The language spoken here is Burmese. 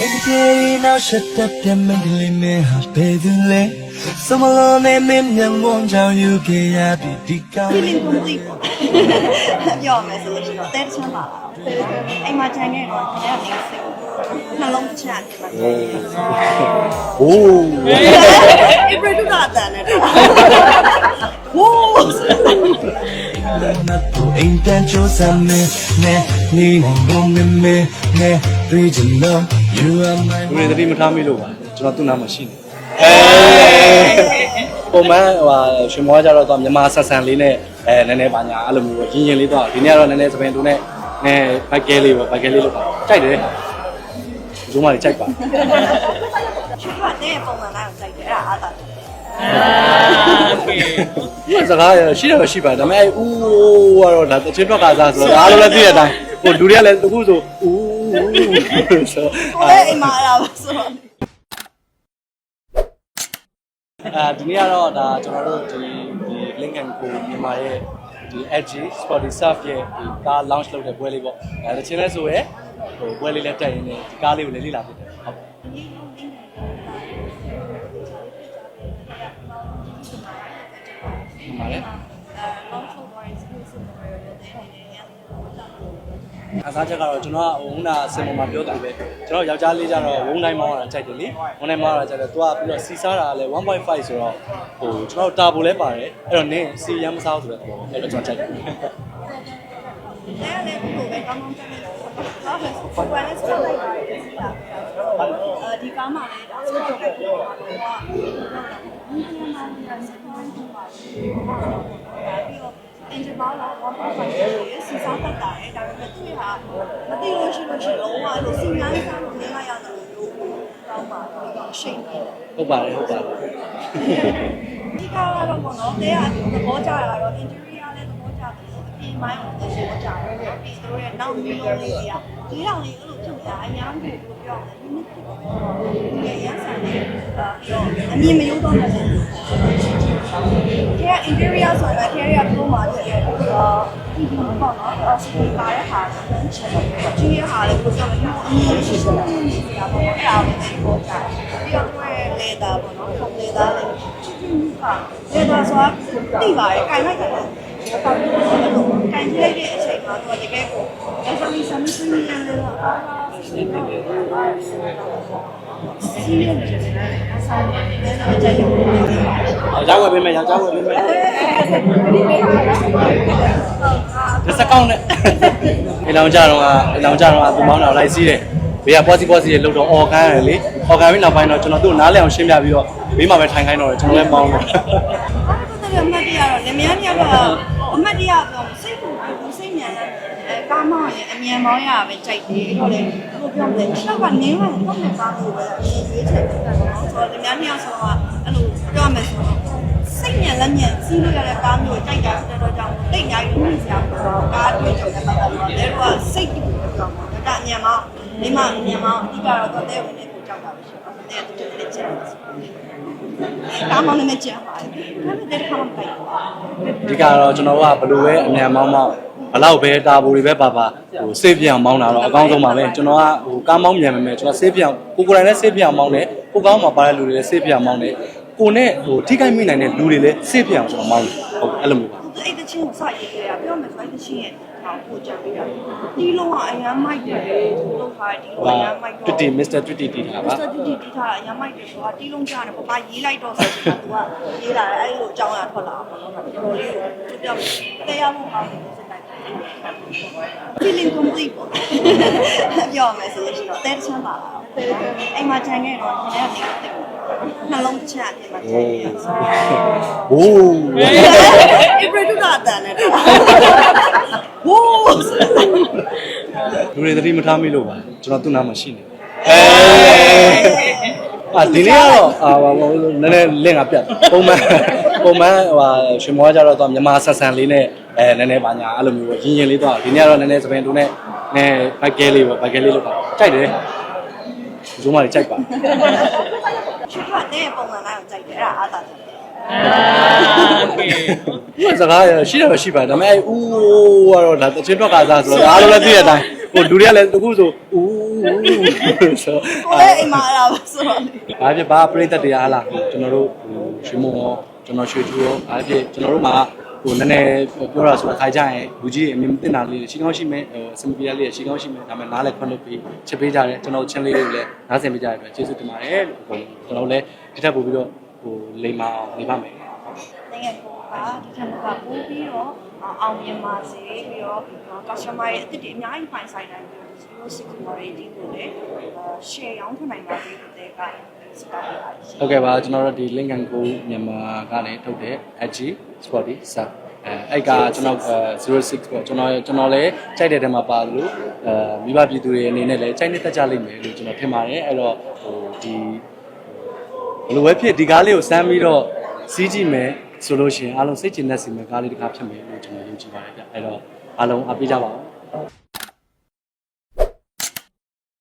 အဲ့ဒီကြေးနောက်ရှက်တဲ့ပြမင်္ဂလိမင်းဟာဘယ်သူလဲစမလုံးနဲ့မင်းမြန်ဝန်းကြောင်ယူခဲ့ရပြီဒီကောင် feeling complete ပေါ့ပြောမယ်ဆိုလို့ရှိရင်တဲတချမ်းပါလားအိမ်မှာခြံခဲ့တော့ခင်ဗျာနေစိတ်နှလုံးတစ်ချက်နေမှာ โอ้ အေပရတူတာတန်နေတာဝိုး 那不应该就算没没你能不明没没对着呢 ，You are my လူတွေသတိမထားမိလို့ပါကျွန်တော်သူ့နားမှာရှိနေအဲပုံမှန်ဟိုဟာရှင်မောကကြတော့သူမြန်မာဆက်ဆန်လေးနဲ့အဲနည်းနည်းပါညာအဲ့လိုမျိုးပေါ့ရင်းရင်းလေးတော့ဒီနေ့ကတော့နည်းနည်းစပင်တူနဲ့နည်းဘက်ကဲလေးပေါ့ဘက်ကဲလေးလို့ပါကြိုက်တယ်ဇုံးမလေးကြိုက်ပါချစ်ကတဲ့ပုံမှန်တိုင်းကိုကြိုက်တယ်အဲ့ဒါအားသာတယ်ဒီစကားရရှိတော့ရှိပါဒါပေမဲ့ဦးကတော့ဒါတချင်းထွက်ကစားဆိုတော့အားလုံးလည်းသိတဲ့အတိုင်းဟိုလူတွေကလည်းအခုဆိုဦး ဆိုကိုယ်အိမ်မှာအဲ့ဒါပဲဆိုတော့အဲဒီနေ့ကတော့ဒါကျွန်တော်တို့ဒီဒီ link and co မြန်မာရဲ့ဒီ edge sporty surf ရဲ့ဒီကား launch လုပ်တဲ့ပွဲလေးပေါ့အဲတချင်းလဲဆိုရယ်ဟိုပွဲလေးလည်းတက်ရင်းနဲ့ဒီကားလေးကိုလည်းလေ့လာဖြစ်တယ် စားချက်ကတော့ကျွန်တော်ကဟိုခုနစင်ပေါ်မှာပြောတာပဲကျွန်တော်ယောက်ျားလေးကြတော့ဝုန်းတိုင်းမောင်းရတာကြိုက်တယ်လေဝုန်းတိုင်းမောင်းရတာကြိုက်တယ်သူကပြီးတော့စီစားတာလည်း1.5ဆိုတော့ဟိုကျွန်တော်တာဘိုလည်းပါတယ်အဲ့တော့နင်းစီရမ်းမစားဘူးဆိုတော့အဲ့တော့ကျွန်တော်ကြိုက်တယ်အဲ့ဒါလည်းကိုယ်ပဲကောင်းကောင်းတက်နေတယ်ဟုတ်တယ်ဆိုတော့လည်းဆက်လိုက်ပါတယ်အဲဒီကားမှာလည်းဒါဆက်ကြည့်လို့တော့အင်ဂျင်ပါလာ ဘာမှမဖြစ်ဘူးစီစားတတ်တာလေဒါပေမဲ့သူကမသိလို့ရှိလို့ရှိတော့ဟိုအဲ့လိုစီမံစားလို့နေလိုက်ရတယ်လို့တောင်းပါတော့ရှိနေတယ်ဟုတ်ပါတယ်ဟုတ်ပါတယ်ဒီကားကတော့ပေါ့နော်တဲကသဘောကျတာတော့ interior လည်းသဘောကျတယ် အပြင်ပိုင်းကိုသဘောကျတယ်ပြီးသူတို့ရဲ့နောက်မျိုးလေးတွေကဒီလောင်လေးအဲ့လိုဖြစ်နေတာအများကြီးကိုပြောတယ် unique ဖြစ်တယ်ဒီရန်ဆန်လေးအမြင်မယုံတော့ဘူးတဲ့ interior ဆိုတော့ interior ပုံမှာတည်းအာဒီဒီပေါ့နော်အော်စပီပါတဲ့ဟာကြီးရဟာလည်းကိုပြောလို့အမြင်ရှိရှိနေနေတာပေါ့အဲ့ဒါကိုသဘောကျတယ်ပြီးတော့သူရဲ့ leather ပေါ့နော် from leather လေးချစ်ချစ်ဟာ leather ဆိုတာတိပါတယ်ခိုင်လိုက်တယ်ပေါ့ ကန်ကြည့်လိုက်တဲ့အချိန်မှာသူကတကယ်ကို actually something နေရတယ်တော့အာစီးရတယ်အစားတယ်လည်းတော့ကြိုက်တယ်ယောက်ျားဝယ်ပေးမယ်ယောက်ျားဝယ်ပေးမယ်ဒီစကောင်းနဲ့အလောင်ကြတော့အလောင်ကြတော့သူမောင်းတော့လိုက်စီးတယ်ဘေးကပွားစီပွားစီလှုပ်တော့အော်ခန်းရတယ်လေအော်ခန်းပြီးနောက်ပိုင်းတော့ကျွန်တော်သူ့နားလည်အောင်ရှင်းပြပြီးတော့ဘေးမှာပဲထိုင်ခိုင်းတော့တယ်ကျွန်တော်လည်းမောင်းတော့အဲ့ဒါအမှ တ်တရတော့လင်မယားနှစ်ယောက်ကအမှတ်တရဆိုစိတ်ကိုဘူးစိတ်မြန်တယ်အဲကားမောင်းရင်အမြန်မောင်းရပဲကြိုက်တယ်အဲ့တော့လေဘယ်လိုပြောမလဲတစ်ယောက်ကနေဝင်တော့မကားလို့ပဲအရင်ရွေးချယ်ဖြစ်တာပေါ့ဆိုတော့လင်မယားနှစ်ယောက်ဆိုတော့အဲ့လိုပြောမယ်ဆိုတော့စိတ်မြန်လက်မြန်စီးလို့ရတဲ့ကားမျိုးကြိုက်တာဖြစ်တဲ့တော့ကြောင့်တိတ်ညာကြီးလို့ဆရာကတော့ကားတွေ့ကြတယ်ပတ်သက်တော့တဲတော့စိတ်တူတော့ကောင်းတယ်ဒါအမြန်မောင်းမိမအမြန်မောင်းအဓိကတော့တော့တဲဝင်နေကိုကြောက်တာပဲရှိတော့တဲတူတူလေးချက်တယ် ကားမောင်းနေကြပါတယ်ဒါပေမဲ့တဲခါမှမပိုက်ဘူးအဓိကတော့ကျွန်တော်ကဘယ်လိုပဲအမြန်မောင်းမောင်းဘလောက်ပဲတာဘူတွေပဲပါပါဟိုစေးပြအောင်မောင်းတာတော့အကောင်းဆုံးပါပဲကျွန်တော်ကဟိုကားမောင်းမြန်မယ်မယ်ကျွန်တော်စေးပြအောင်ကိုကိုယ်တိုင်လည်းစေးပြအောင်မောင်းတယ်ကိုကောင်းမှာပါတဲ့လူတွေလည်းစေးပြအောင်မောင်းတယ်ကိုနဲ့ဟိုထိခိုက်မိနိုင်တဲ့လူတွေလည်းစေးပြအောင်ကျွန်တော်မောင်းတယ်ဟုတ်အဲ့လိုမျိုးပါအဲ့တချင်းကိုစရေးခဲ့တာပြောမယ်ဆိုအဲ့တချင်းရဲ့ ဟောကိုကြံပေးတာဒီလုံးကအရန်မိုက်တယ်လို့ခါဒီလုံးအရန်မိုက်တော့ Twitty Mr. Twitty တီးတာပါ Mr. Titi တီးထားတာအရန်မိုက်တယ်ဆိုတာတီလုံးကြားတယ်ပပရေးလိုက်တော့ဆိုတော့သူကရေးလာတယ်အဲ့လိုအကြောင်းအရာထွက်လာတာပေါ့နော်တော်တော်လေးကိုသူပြောတရားမှုကောင်းတယ်စတိုက် feeling complete ပေါ့ပြောမယ်ဆိုလို့ရှိတော့တဲတချမ်းပါလားအိမ်မှာခြံခဲ့တော့ခင်ဗျာနေတယ် နှလုံးတစ်ချက်အပြင်မှာခြံခဲ့ရဆိုโอ้အေပရတူတာတန်နေတာဝိုးလူတွေသတိမထားမိလို့ပါကျွန်တော်သူ့နားမှာရှိနေအာဒီနေ့ကတော့အာဟိုနည်းနည်းလင့်ကပြတ်ပုံမှန်ပုံမှန်ဟိုဟာရှင်မောကကြတော့သူမြန်မာဆက်ဆန်လေးနဲ့အဲနည်းနည်းပါညာအဲ့လိုမျိုးပေါ့ရင်းရင်းလေးတော့ဒီနေ့ကတော့နည်းနည်းစပင်တူနဲ့နည်းဘက်ကဲလေးပေါ့ဘက်ကဲလေးလို့ပါကြိုက်တယ်ဇုံးမလေးကြိုက်ပါ ချစ်ကတဲ့ပုံမှန်တိုင်းကိုကြိုက်တယ်အဲ့ဒါအားသာတယ်ဒီစကားရရှိတော့ရှိပါဒါပေမဲ့ဦးကတော့ဒါတချင်းထွက်ကစားဆိုတော့အားလုံးလည်းသိတဲ့အတိုင်းဟိုလူတွေကလည်းတခုဆိုဦးဆိုကိုယ့်ရဲ့အိမ်မှာအဲ့ဒါပဲဆိုတော့လေဘာဖြစ်ဘာပြိသက်တရားလားကျွန်တော်တို့ဟိုရွှေမုံရောကျွန်တော်ရွှေကျူရောဘာဖြစ်ကျွန်တော်တို့မှာ ဟိုနည်းနည်းပြောတာဆိုတာခါကြရင်လူကြီးအမြင်တင်တာလေးရှိကောင်းရှိမယ်ဟိုအစမပြရလေးရှိကောင်းရှိမယ်ဒါပေမဲ့နားလည်းခွင့်လို့ပြီးချစ်ပေးကြတယ်ကျွန်တော်ချင်းလေးတွေကိုလည်းနားဆင်ပေးကြတဲ့အတွက်ကျေးဇူးတင်ပါတယ်လို့ကျွန်တော်လည်းဒီထက်ပို့ပြီးတော့ဟိုလိမ္မာအောင်နေပါမယ်နိုင်ငံပေါ်ကဒီထက်မကပို့ပြီးတော့အောင်မြင်ပါစေပြီးတော့ customer ရဲ့အသစ်တွေအများကြီးပိုင်ဆိုင်နိုင်ပြီးတော့06 quality ကိုလည်း share ရောင်းထွနိုင်ပါစေတဲ့ကစပါးပါရှင် ဟုတ်ကဲ့ပါကျွန်တော်တို့ဒီ link and go မြန်မာကနေထုတ်တဲ့ AG Sporty စာအဲအဲ့ကကျွန်တော်06ပေါ့ကျွန်တော်ကျွန်တော်လည်းကြိုက်တဲ့တဲမှာပါလို့အဲမိဘပြည်သူတွေအနေနဲ့လည်းကြိုက်နေတတ်ကြလိမ့်မယ်လို့ကျွန်တော်ထင်ပါတယ်အဲ့တော့ဟိုဒီဘယ်လိုပဲဖြစ်ဒီကားလေးကိုစမ်းပြီးတော့စီးကြည့်မယ်ဆိုလို့ရှိရင်အားလုံးစိတ်ကျဉ်တဲ့စီမကားလေးတစ်ခါဖြစ်မယ်လို့ကျွန်တော်ယုံကြည်ပါတယ်ဗျအဲ့တော့အားလုံးအားပေးကြပါဦး